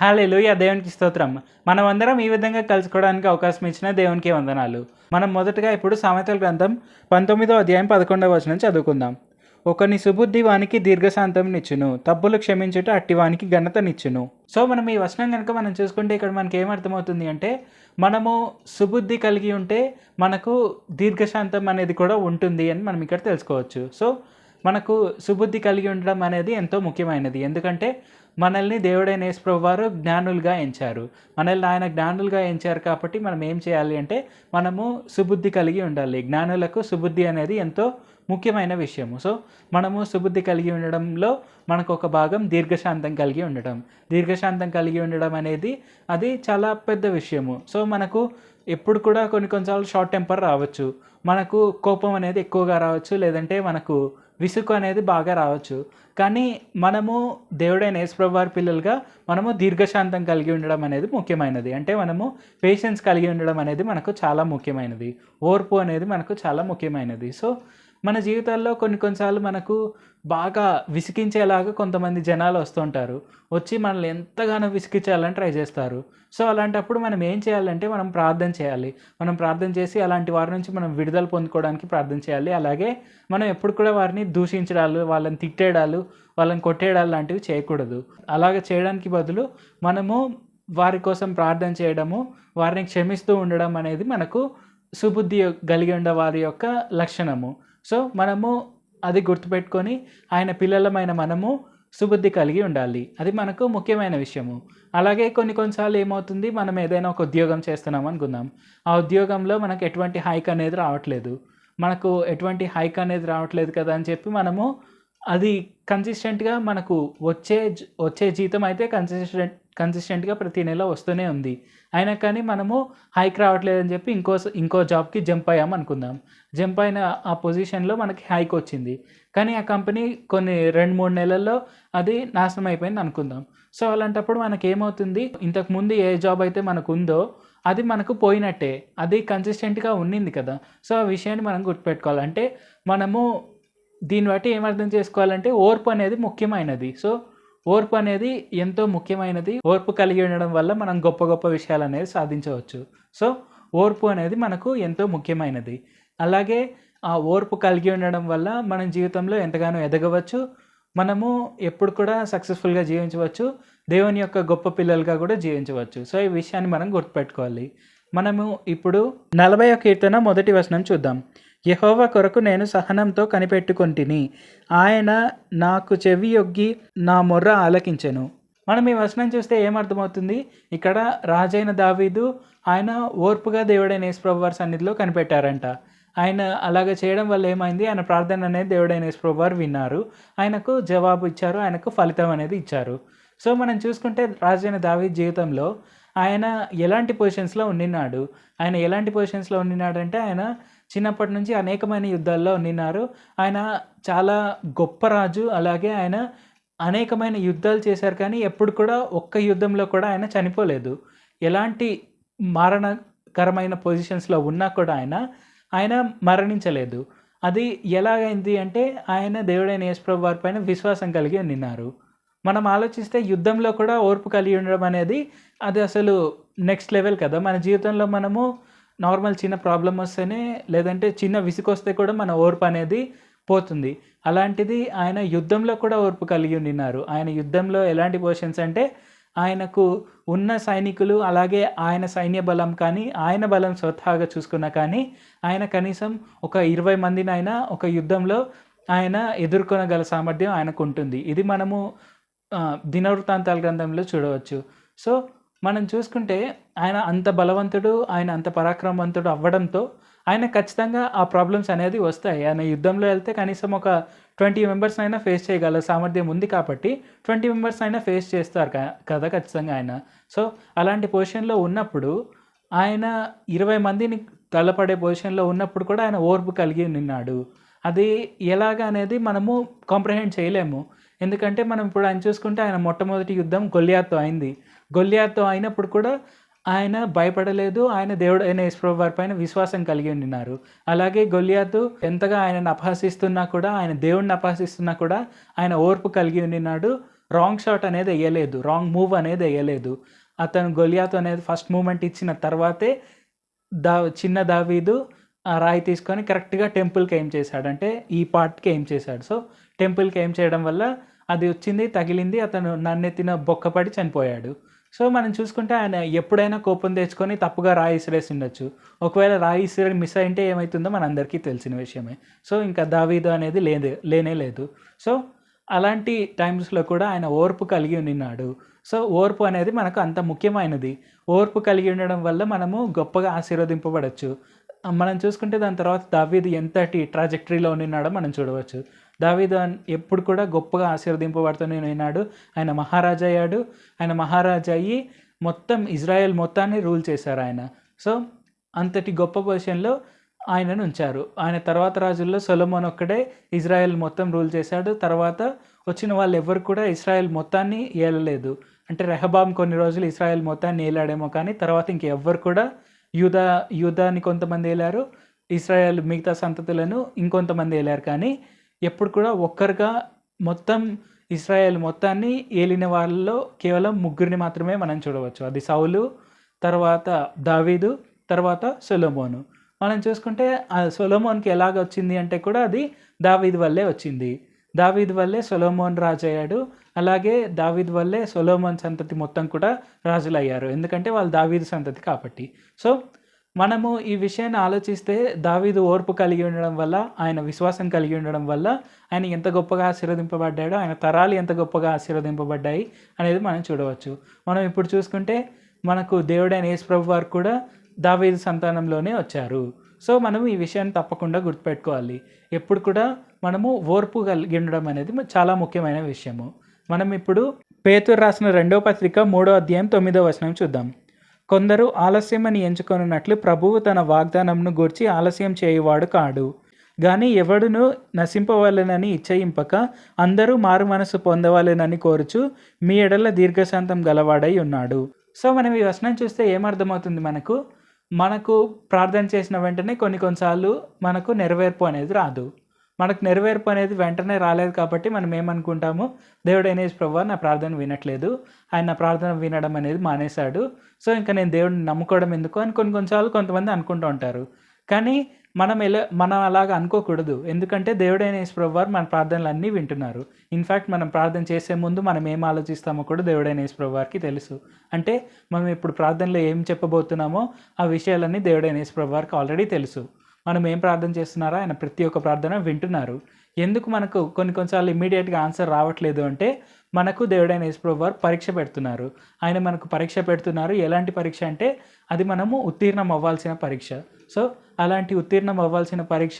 హాలే హాలేలుయ దేవునికి స్తోత్రం. మనం అందరం ఈ విధంగా కలుసుకోవడానికి అవకాశం ఇచ్చిన దేవునికి వందనాలు. మనం మొదటగా ఇప్పుడు సామెతల గ్రంథం పంతొమ్మిదో అధ్యాయం పదకొండవ వచనం చదువుకుందాం. ఒకని సుబుద్ధి వానికి దీర్ఘశాంతం నిచ్చును తప్పులు క్షమించుట అట్టి వానికి ఘనతనిచ్చును. సో మనం ఈ వచనం కనుక మనం చూసుకుంటే ఇక్కడ మనకి ఏమర్థమవుతుంది అంటే మనము సుబుద్ధి కలిగి ఉంటే మనకు దీర్ఘశాంతం అనేది కూడా ఉంటుంది అని మనం ఇక్కడ తెలుసుకోవచ్చు. సో మనకు సుబుద్ధి కలిగి ఉండడం అనేది ఎంతో ముఖ్యమైనది. ఎందుకంటే మనల్ని దేవుడైన యేసుప్రభు వారు జ్ఞానులుగా ఎంచారు. మనల్ని ఆయన జ్ఞానులుగా ఎంచారు కాబట్టి మనం ఏం చేయాలి అంటే మనము సుబుద్ధి కలిగి ఉండాలి. జ్ఞానులకు సుబుద్ధి అనేది ఎంతో ముఖ్యమైన విషయము. సో మనము సుబుద్ధి కలిగి ఉండడంలో మనకు ఒక భాగం దీర్ఘశాంతం కలిగి ఉండడం. దీర్ఘశాంతం కలిగి ఉండడం అనేది అది చాలా పెద్ద విషయము. సో మనకు ఎప్పుడు కూడా కొన్ని కొన్నిసార్లు షార్ట్ టెంపర్ రావచ్చు. మనకు కోపం అనేది ఎక్కువగా రావచ్చు. లేదంటే మనకు విసుగు అనేది బాగా రావచ్చు. కానీ మనము దేవుడైన యేసుప్రభు వారి పిల్లలుగా మనము దీర్ఘశాంతం కలిగి ఉండడం అనేది ముఖ్యమైనది. అంటే మనము పేషెన్స్ కలిగి ఉండడం అనేది మనకు చాలా ముఖ్యమైనది. ఓర్పు అనేది మనకు చాలా ముఖ్యమైనది. సో మన జీవితాల్లో కొన్ని కొన్నిసార్లు మనకు బాగా విసిగించేలాగా కొంతమంది జనాలు వస్తుంటారు. వచ్చి మనల్ని ఎంతగానో విసిగించాలని ట్రై చేస్తారు. సో అలాంటప్పుడు మనం ఏం చేయాలంటే మనం ప్రార్థన చేయాలి. మనం ప్రార్థన చేసి అలాంటి వారి నుంచి మనం విడుదల పొందుకోవడానికి ప్రార్థన చేయాలి. అలాగే మనం ఎప్పుడు కూడా వారిని దూషించడాలు వాళ్ళని తిట్టేయడాలు వాళ్ళని కొట్టేయడాలు లాంటివి చేయకూడదు. అలాగ చేయడానికి బదులు మనము వారి కోసం ప్రార్థన చేయడము వారిని క్షమిస్తూ ఉండడం అనేది మనకు సుబుద్ధి కలిగి ఉండే వారి యొక్క లక్షణము. సో మనము అది గుర్తుపెట్టుకొని ఆయన పిల్లలమైన మనము సుబుద్ధి కలిగి ఉండాలి. అది మనకు ముఖ్యమైన విషయము. అలాగే కొన్ని కొన్నిసార్లు ఏమవుతుంది? మనం ఏదైనా ఒక ఉద్యోగం చేస్తున్నాం అనుకుందాం. ఆ ఉద్యోగంలో మనకు ఎటువంటి హైక్ అనేది రావట్లేదు. మనకు ఎటువంటి హైక్ అనేది రావట్లేదు కదా అని చెప్పి మనము అది కన్సిస్టెంట్గా మనకు వచ్చే వచ్చే జీతం అయితే కన్సిస్టెంట్ కన్సిస్టెంట్గా ప్రతి నెల వస్తూనే ఉంది. అయినా కానీ మనము హైక్ రావట్లేదని చెప్పి ఇంకో ఇంకో జాబ్కి జంప్ అయ్యాం అనుకుందాం. జంప్ అయిన ఆ పొజిషన్లో మనకి హైక్ వచ్చింది. కానీ ఆ కంపెనీ కొన్ని రెండు మూడు నెలల్లో అది నాశనం అయిపోయింది అనుకుందాం. సో అలాంటప్పుడు మనకి ఏమవుతుంది? ఇంతకుముందు ఏ జాబ్ అయితే మనకు ఉందో అది మనకు పోయినట్టే. అది కన్సిస్టెంట్గా ఉండింది కదా. సో ఆ విషయాన్ని మనం గుర్తుపెట్టుకోవాలి. అంటే మనము దీన్ని బట్టి ఏమర్థం చేసుకోవాలంటే ఓర్పు అనేది ముఖ్యమైనది. సో ఓర్పు అనేది ఎంతో ముఖ్యమైనది. ఓర్పు కలిగి ఉండడం వల్ల మనం గొప్ప గొప్ప విషయాలు అనేది సాధించవచ్చు. సో ఓర్పు అనేది మనకు ఎంతో ముఖ్యమైనది. అలాగే ఆ ఓర్పు కలిగి ఉండడం వల్ల మన జీవితంలో ఎంతగానో ఎదగవచ్చు. మనము ఎప్పుడు కూడా సక్సెస్ఫుల్గా జీవించవచ్చు. దేవుని యొక్క గొప్ప పిల్లలుగా కూడా జీవించవచ్చు. సో ఈ విషయాన్ని మనం గుర్తుపెట్టుకోవాలి. మనము ఇప్పుడు నలభై కీర్తన మొదటి వచనం చూద్దాం. యహోవ కొరకు నేను సహనంతో కనిపెట్టుకొంటిని. ఆయన నాకు చెవి యొగ్గి నా మొర్ర ఆలకించెను. మనం ఈ వచనం చూస్తే ఏమర్థమవుతుంది ఇక్కడ రాజైన దావీదు ఆయన ఓర్పుగా దేవుడైన యేసుప్రభు వారి సన్నిధిలో కనిపెట్టారంట. ఆయన అలాగ చేయడం వల్ల ఏమైంది? ఆయన ప్రార్థన అనేది దేవుడైన యేసుప్రభు వారు విన్నారు. ఆయనకు జవాబు ఇచ్చారు. ఆయనకు ఫలితం అనేది ఇచ్చారు. సో మనం చూసుకుంటే రాజైన దావీద్ జీవితంలో ఆయన ఎలాంటి పొజిషన్స్లో ఉండినాడు? ఆయన ఎలాంటి పొజిషన్స్లో ఉండినాడంటే ఆయన చిన్నప్పటి నుంచి అనేకమైన యుద్ధాల్లో నిన్నారు. ఆయన చాలా గొప్ప రాజు. అలాగే ఆయన అనేకమైన యుద్ధాలు చేశారు కానీ ఎప్పుడు కూడా ఒక్క యుద్ధంలో కూడా ఆయన చనిపోలేదు. ఎలాంటి మారణకరమైన పొజిషన్స్లో ఉన్నా కూడా ఆయన ఆయన మరణించలేదు. అది ఎలాగైంది అంటే ఆయన దేవుడైన యేసుప్రభు వారి పైన విశ్వాసం కలిగి నిన్నారు. మనం ఆలోచిస్తే యుద్ధంలో కూడా ఓర్పు కలిగి ఉండడం అనేది అది అసలు నెక్స్ట్ లెవెల్ కదా. మన జీవితంలో మనము నార్మల్ చిన్న ప్రాబ్లం వస్తేనే లేదంటే చిన్న విసుకొస్తే కూడా మన ఓర్పు అనేది పోతుంది. అలాంటిది ఆయన యుద్ధంలో కూడా ఓర్పు కలిగి ఉండినారు. ఆయన యుద్ధంలో ఎలాంటి పొజిషన్స్ అంటే ఆయనకు ఉన్న సైనికులు అలాగే ఆయన సైన్య బలం కానీ ఆయన బలం స్వతహాగా చూసుకున్నా కానీ ఆయన కనీసం ఒక ఇరవై మందినైనా ఒక యుద్ధంలో ఆయన ఎదుర్కొనగల సామర్థ్యం ఆయనకు ఉంటుంది. ఇది మనము దినవృత్తాంతాల గ్రంథంలో చూడవచ్చు. సో మనం చూసుకుంటే ఆయన అంత బలవంతుడు ఆయన అంత పరాక్రమవంతుడు అవ్వడంతో ఆయన ఖచ్చితంగా ఆ ప్రాబ్లమ్స్ అనేది వస్తాయి. ఆయన యుద్ధంలో వెళ్తే కనీసం ఒక ట్వంటీ మెంబర్స్ అయినా ఫేస్ చేయగల సామర్థ్యం ఉంది కాబట్టి ట్వంటీ మెంబర్స్ అయినా ఫేస్ చేస్తారు క- కదా ఖచ్చితంగా ఆయన. సో అలాంటి పొజిషన్లో ఉన్నప్పుడు ఆయన ఇరవై మందిని తలపడే పొజిషన్లో ఉన్నప్పుడు కూడా ఆయన ఓర్పు కలిగి ఉన్నాడు అది ఎలాగ అనేది మనము కాంప్రహెండ్ చేయలేము. ఎందుకంటే మనం ఇప్పుడు ఆయన చూసుకుంటే ఆయన మొట్టమొదటి యుద్ధం గొల్లియాతో అయింది. గొల్లియాతో అయినప్పుడు కూడా ఆయన భయపడలేదు. ఆయన దేవుడు అయిన యేసుప్రభు వారి పైన విశ్వాసం కలిగి ఉన్నారు అలాగే గొల్లియాతు ఎంతగా ఆయనను అపహసిస్తున్నా కూడా ఆయన దేవుడిని అపహసిస్తున్నా కూడా ఆయన ఓర్పు కలిగి ఉన్నాడు రాంగ్ షాట్ అనేది వేయలేదు. రాంగ్ మూవ్ అనేది వేయలేదు. అతను గొలియాతో అనేది ఫస్ట్ మూమెంట్ ఇచ్చిన తర్వాతే దా చిన్న దావీదు ఆ రాయి తీసుకొని కరెక్ట్గా టెంపుల్కి ఏం చేశాడు అంటే ఈ పార్ట్కి ఏం చేశాడు. సో టెంపుల్కి ఏం చేయడం వల్ల అది వచ్చింది తగిలింది. అతను నన్నెత్తిన బొక్కపడి చనిపోయాడు. సో మనం చూసుకుంటే ఆయన ఎప్పుడైనా కోపం తెచ్చుకొని తప్పుగా రాయి ఇసిరేసి ఉండొచ్చు ఒకవేళ రాయి ఇసిరే మిస్ అయింటే ఏమవుతుందో మనందరికీ తెలిసిన విషయమే. సో ఇంకా దావీదు అనేది లేదు లేనే లేదు. సో అలాంటి టైమ్స్లో కూడా ఆయన ఓర్పు కలిగి ఉన్నాడు సో ఓర్పు అనేది మనకు అంత ముఖ్యమైనది. ఓర్పు కలిగి ఉండడం వల్ల మనము గొప్పగా ఆశీర్వదింపబడచ్చు. మనం చూసుకుంటే దాని తర్వాత దావీదు ఎంతటి ట్రాజెక్టరీలో ఉన్నాడో మనం చూడవచ్చు. దావీదు ఎప్పుడు కూడా గొప్పగా ఆశీర్వదింపబడుతూనే ఉన్నాడు ఆయన మహారాజా అయ్యాడు. ఆయన మహారాజా అయ్యి మొత్తం ఇజ్రాయెల్ మొత్తాన్ని రూల్ చేశారు ఆయన. సో అంతటి గొప్ప పొజిషన్లో ఆయనను ఉంచారు. ఆయన తర్వాత రాజుల్లో సొలమోన్ ఒక్కడే ఇజ్రాయెల్ మొత్తం రూల్ చేశాడు. తర్వాత వచ్చిన వాళ్ళు ఎవరు కూడా ఇస్రాయెల్ మొత్తాన్ని ఏలలేదు. అంటే రెహబామ్ కొన్ని రోజులు ఇస్రాయెల్ మొత్తాన్ని ఏలాడేమో కానీ తర్వాత ఇంకెవ్వరు కూడా యూదా యూదాని కొంతమంది ఏలారు. ఇస్రాయెల్ మిగతా సంతతులను ఇంకొంతమంది ఏలారు కానీ ఎప్పుడు కూడా ఒక్కరుగా మొత్తం ఇస్రాయేల్ మొత్తాన్ని ఏలిన వాళ్ళలో కేవలం ముగ్గురిని మాత్రమే మనం చూడవచ్చు. అది సౌలు తర్వాత దావీదు తర్వాత సొలొమోను. మనం చూసుకుంటే ఆ సొలొమోన్కి ఎలాగ వచ్చింది అంటే కూడా అది దావీద్ వల్లే వచ్చింది. దావీద్ వల్లే సొలోమోన్ రాజు అయ్యాడు అలాగే దావీద్ వల్లే సొలోమోన్ సంతతి మొత్తం కూడా రాజులు అయ్యారు ఎందుకంటే వాళ్ళు దావీద్ సంతతి కాబట్టి. సో మనము ఈ విషయాన్ని ఆలోచిస్తే దావీదు ఓర్పు కలిగి ఉండడం వల్ల ఆయన విశ్వాసం కలిగి ఉండడం వల్ల ఆయన ఎంత గొప్పగా ఆశీర్వదింపబడ్డాడో ఆయన తరాలు ఎంత గొప్పగా ఆశీర్వదింపబడ్డాయి అనేది మనం చూడవచ్చు. మనం ఇప్పుడు చూసుకుంటే మనకు దేవుడైన యేసుప్రభు వారు కూడా దావీదు సంతానంలోనే వచ్చారు. సో మనం ఈ విషయాన్ని తప్పకుండా గుర్తుపెట్టుకోవాలి. ఎప్పుడు కూడా మనము ఓర్పు కలిగి ఉండడం అనేది చాలా ముఖ్యమైన విషయము. మనం ఇప్పుడు పేతురు రాసిన రెండో పత్రిక మూడో అధ్యాయం తొమ్మిదో వచనం చూద్దాం. కొందరు ఆలస్యమని ఎంచుకొనున్నట్లు ప్రభువు తన వాగ్దానంను గూర్చి ఆలస్యం చేయువాడు కాడు. గాని ఎవడును నశింపవలెనని ఇచ్చయింపక అందరూ మారు మనసు పొందవలెనని కోరుచు మీ ఎడల దీర్ఘశాంతం గలవాడై ఉన్నాడు. సో మనం ఈ వచనం చూస్తే ఏమర్థమవుతుంది మనకు? మనకు ప్రార్థన చేసిన వెంటనే కొన్ని కొన్నిసార్లు మనకు నెరవేర్పు అనేది రాదు. మనకు నెరవేర్పు అనేది వెంటనే రాలేదు కాబట్టి మనం ఏమనుకుంటాము? దేవుడు అనేసి ప్రభు నా ప్రార్థన వినట్లేదు. ఆయన నా ప్రార్థన వినడం అనేది మానేశాడు. సో ఇంకా నేను దేవుడిని నమ్ముకోవడం ఎందుకు? అని కొన్ని కొన్నిసార్లు కొంతమంది అనుకుంటూ ఉంటారు. కానీ మనం ఎలా మనం అలాగ అనుకోకూడదు. ఎందుకంటే దేవుడైన యేసుప్రభు వారు మన ప్రార్థనలు అన్నీ వింటున్నారు ఇన్ఫ్యాక్ట్ మనం ప్రార్థన చేసే ముందు మనం ఏం ఆలోచిస్తామో కూడా దేవుడైన యేసుప్రభు వారికి తెలుసు. అంటే మనం ఇప్పుడు ప్రార్థనలో ఏం చెప్పబోతున్నామో ఆ విషయాలన్నీ దేవుడైన యేసుప్రభు వారికి ఆల్రెడీ తెలుసు. మనం ఏం ప్రార్థన చేస్తున్నారో ఆయన ప్రతి ఒక్క ప్రార్థన వింటున్నారు. ఎందుకు మనకు కొన్ని కొన్నిసార్లు ఇమీడియట్గా ఆన్సర్ రావట్లేదు అంటే మనకు దేవుడైన యేసుప్రభు వారు పరీక్ష పెడుతున్నారు. ఆయన మనకు పరీక్ష పెడుతున్నారు. ఎలాంటి పరీక్ష అంటే అది మనము ఉత్తీర్ణం అవ్వాల్సిన పరీక్ష. సో అలాంటి ఉత్తీర్ణం అవ్వాల్సిన పరీక్ష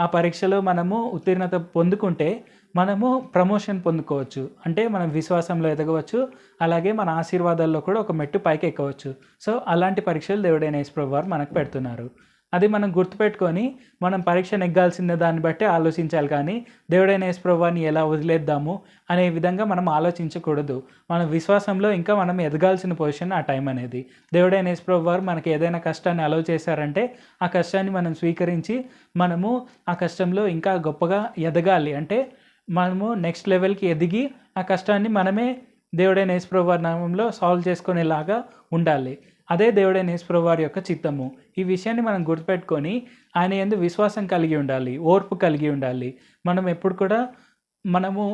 ఆ పరీక్షలో మనము ఉత్తీర్ణత పొందుకుంటే మనము ప్రమోషన్ పొందుకోవచ్చు. అంటే మనం విశ్వాసంలో ఎదగవచ్చు. అలాగే మన ఆశీర్వాదాల్లో కూడా ఒక మెట్టు పైకి ఎక్కవచ్చు సో అలాంటి పరీక్షలు దేవుడైన యేసుప్రభు వారు మనకు పెడుతున్నారు. అది మనం గుర్తుపెట్టుకొని మనం పరీక్ష నెగ్గాల్సిన దాన్ని బట్టి ఆలోచించాలి. కానీ దేవుడైన యేసుప్రభువాన్ని ఎలా వదిలేద్దాము అనే విధంగా మనం ఆలోచించకూడదు. మన విశ్వాసంలో ఇంకా మనం ఎదగాల్సిన పొజిషన్ ఆ టైం అనేది. దేవుడైన యేసుప్రభు వారు మనకి ఏదైనా కష్టాన్ని అలవ్ చేశారంటే ఆ కష్టాన్ని మనం స్వీకరించి మనము ఆ కష్టంలో ఇంకా గొప్పగా ఎదగాలి. అంటే మనము నెక్స్ట్ లెవెల్కి ఎదిగి ఆ కష్టాన్ని మనమే దేవుడైన యేసుప్రభు వారి నామంలో సాల్వ్ చేసుకునేలాగా ఉండాలి. అదే దేవుడైన యేసుప్రభు వారి యొక్క చిత్తము. ఈ విషయాన్ని మనం గుర్తుపెట్టుకొని ఆయన ఎందు విశ్వాసం కలిగి ఉండాలి ఓర్పు కలిగి ఉండాలి. మనం ఎప్పుడు కూడా మనము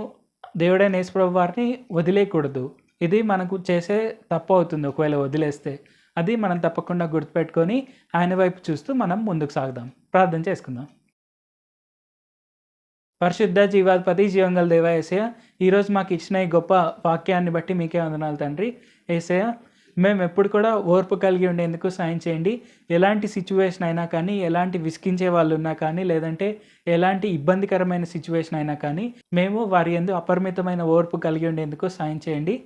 దేవుడైన యేసుప్రభు వారిని వదిలేయకూడదు. ఇది మనకు చేసే తప్పు అవుతుంది ఒకవేళ వదిలేస్తే. అది మనం తప్పకుండా గుర్తుపెట్టుకొని ఆయన వైపు చూస్తూ మనం ముందుకు సాగుదాం. ప్రార్థన చేసుకుందాం. పరిశుద్ధ జీవాధిపతి జీవంగల దేవ ఏసయ ఈరోజు మాకు ఇచ్చిన ఈ గొప్ప వాక్యాన్ని బట్టి మీకే వందనాలు తండ్రి. ఏసయ మేము ఎప్పుడు కూడా ఓర్పు కలిగి ఉండేందుకు సాయం చేయండి. ఎలాంటి సిచ్యువేషన్ అయినా కానీ ఎలాంటి విసికించే వాళ్ళు ఉన్నా కానీ లేదంటే ఎలాంటి ఇబ్బందికరమైన సిచ్యువేషన్ అయినా కానీ మేము వారి ఎందు అపరిమితమైన ఓర్పు కలిగి ఉండేందుకు సాయం చేయండి.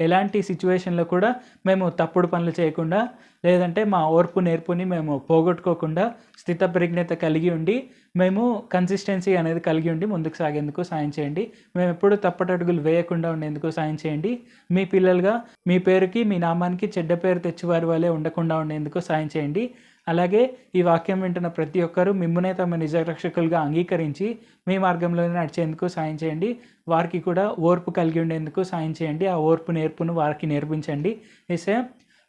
ఎలాంటి సిచ్యువేషన్లో కూడా మేము తప్పుడు పనులు చేయకుండా లేదంటే మా ఓర్పు నేర్పుని మేము పోగొట్టుకోకుండా స్థిత ప్రజ్ఞత కలిగి ఉండి మేము కన్సిస్టెన్సీ అనేది కలిగి ఉండి ముందుకు సాగేందుకు సాయం చేయండి. మేము ఎప్పుడు తప్పటడుగులు వేయకుండా ఉండేందుకు సాయం చేయండి. మీ పిల్లలుగా మీ పేరుకి మీ నామానికి చెడ్డ పేరు తెచ్చేవారి వల్లే ఉండకుండా ఉండేందుకు సాయం చేయండి. అలాగే ఈ వాక్యం వింటున్న ప్రతి ఒక్కరూ మిమ్మునే తమ నిజ రక్షకులుగా అంగీకరించి మీ మార్గంలోనే నడిచేందుకు సాయం చేయండి. వారికి కూడా ఓర్పు కలిగి ఉండేందుకు సాయం చేయండి. ఆ ఓర్పు నేర్పును వారికి నేర్పించండి. ఎసే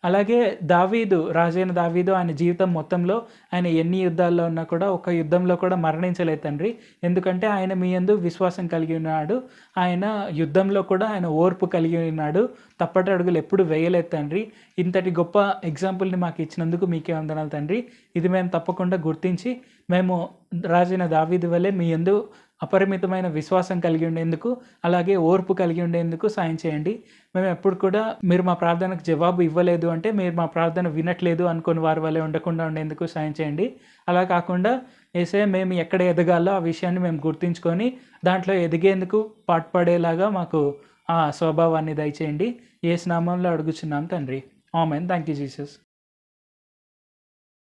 అలాగే దావీదు రాజైన దావీదు ఆయన జీవితం మొత్తంలో ఆయన ఎన్ని యుద్ధాల్లో ఉన్నా కూడా ఒక యుద్ధంలో కూడా మరణించలేదు తండ్రి. ఎందుకంటే ఆయన మీ యందు విశ్వాసం కలిగి ఉన్నాడు. ఆయన యుద్ధంలో కూడా ఆయన ఓర్పు కలిగి ఉన్నాడు. తప్పటి అడుగులు ఎప్పుడు వేయలేదు తండ్రి. ఇంతటి గొప్ప ఎగ్జాంపుల్ని మాకు ఇచ్చినందుకు మీకే వందనాలు తండ్రి. ఇది మేము తప్పకుండా గుర్తించి మేము రాజైన దావీదు వల్లే మీ యందు అపరిమితమైన విశ్వాసం కలిగి ఉండేందుకు అలాగే ఓర్పు కలిగి ఉండేందుకు సాయం చేయండి. మేము ఎప్పుడు కూడా మీరు మా ప్రార్థనకు జవాబు ఇవ్వలేదు అంటే మీరు మా ప్రార్థన వినట్లేదు అనుకుని వారి వల్లే ఉండకుండా ఉండేందుకు సాయం చేయండి. అలా కాకుండా ఏసే మేము ఎక్కడ ఎదగాలో ఆ విషయాన్ని మేము గుర్తించుకొని దాంట్లో ఎదిగేందుకు పాటుపడేలాగా మాకు ఆ స్వభావాన్ని దయచేయండి. ఏ స్నామంలో అడుగుచున్నాం తండ్రి. ఆమెన్. Thank you Jesus.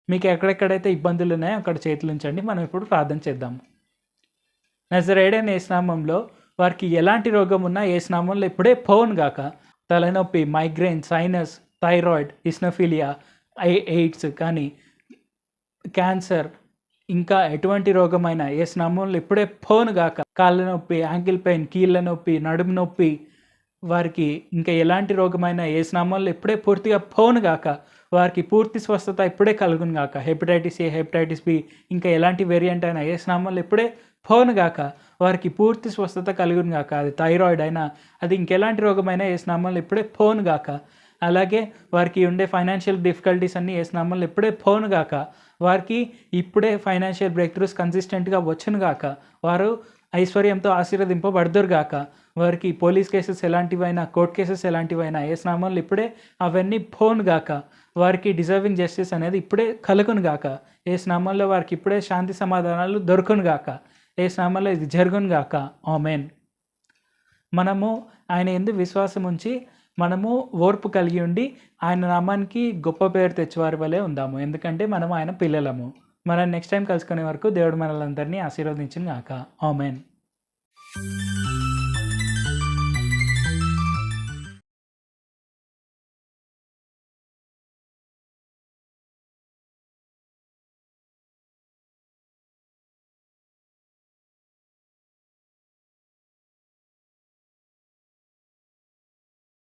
మీకు ఎక్కడెక్కడైతే ఇబ్బందులు ఉన్నాయో అక్కడ చేతులు ఉంచండి మనం ఇప్పుడు ప్రార్థన చేద్దాం. నజరేడైన ఏ స్నామంలో వారికి ఎలాంటి రోగం ఉన్నా ఏ స్నామంలో ఇప్పుడే పోన్ గాక తలనొప్పి మైగ్రేన్ సైనస్ థైరాయిడ్ ఇస్నోఫిలియా ఐ ఎయిడ్స్ కానీ క్యాన్సర్ ఇంకా ఎటువంటి రోగమైనా ఏ స్నామంలో ఇప్పుడే పోను గాక కాళ్ళ నొప్పి యాంకిల్ పెయిన్ కీళ్ళ నొప్పి నడుము నొప్పి వారికి ఇంకా ఎలాంటి రోగమైనా ఏ స్నామంలో ఇప్పుడే పూర్తిగా పోను గాక వారికి పూర్తి స్వస్థత ఇప్పుడే కలుగును గాక. హెపటైటిస్ ఏ హెపటైటిస్ బి ఇంకా ఎలాంటి వేరియంట్ అయినా ఏ స్నామంలో ఇప్పుడే పోను గాక వారికి పూర్తి స్వస్థత కలుగును గాక. అది థైరాయిడ్ అయినా అది ఇంకెలాంటి రోగమైనా ఏ స్నామంలో ఇప్పుడే పోను గాక. అలాగే వారికి ఉండే ఫైనాన్షియల్ డిఫికల్టీస్ అన్నీ ఏ స్నామంలో ఇప్పుడే పోను గాక. వారికి ఇప్పుడే ఫైనాన్షియల్ బ్రేక్ త్రూస్ కన్సిస్టెంట్గా వచ్చును గాక. వారు ఐశ్వర్యంతో ఆశీర్వదింపబడదురు గాక. వారికి పోలీస్ కేసెస్ ఎలాంటివైనా కోర్ట్ కేసెస్ ఎలాంటివైనా ఏ స్నామాలు ఇప్పుడే అవన్నీ పోను గాక వారికి డిజర్వింగ్ జస్టిస్ అనేది ఇప్పుడే కలుగును గాక ఏ స్నామంలో వారికి ఇప్పుడే శాంతి సమాధానాలు దొరకను గాక ఏ స్నామంలో ఇది జరుగును గాక ఆమెన్. మనము ఆయన ఎందు విశ్వాసం ఉంచి మనము ఓర్పు కలిగి ఉండి ఆయన నామానికి గొప్ప పేరు తెచ్చేవారి వలె ఉందాము. ఎందుకంటే మనం ఆయన పిల్లలము. మనం నెక్స్ట్ టైం కలుసుకునే వరకు దేవుడు మనలందరినీ ఆశీర్వదించిన గాక. ఆమెన్.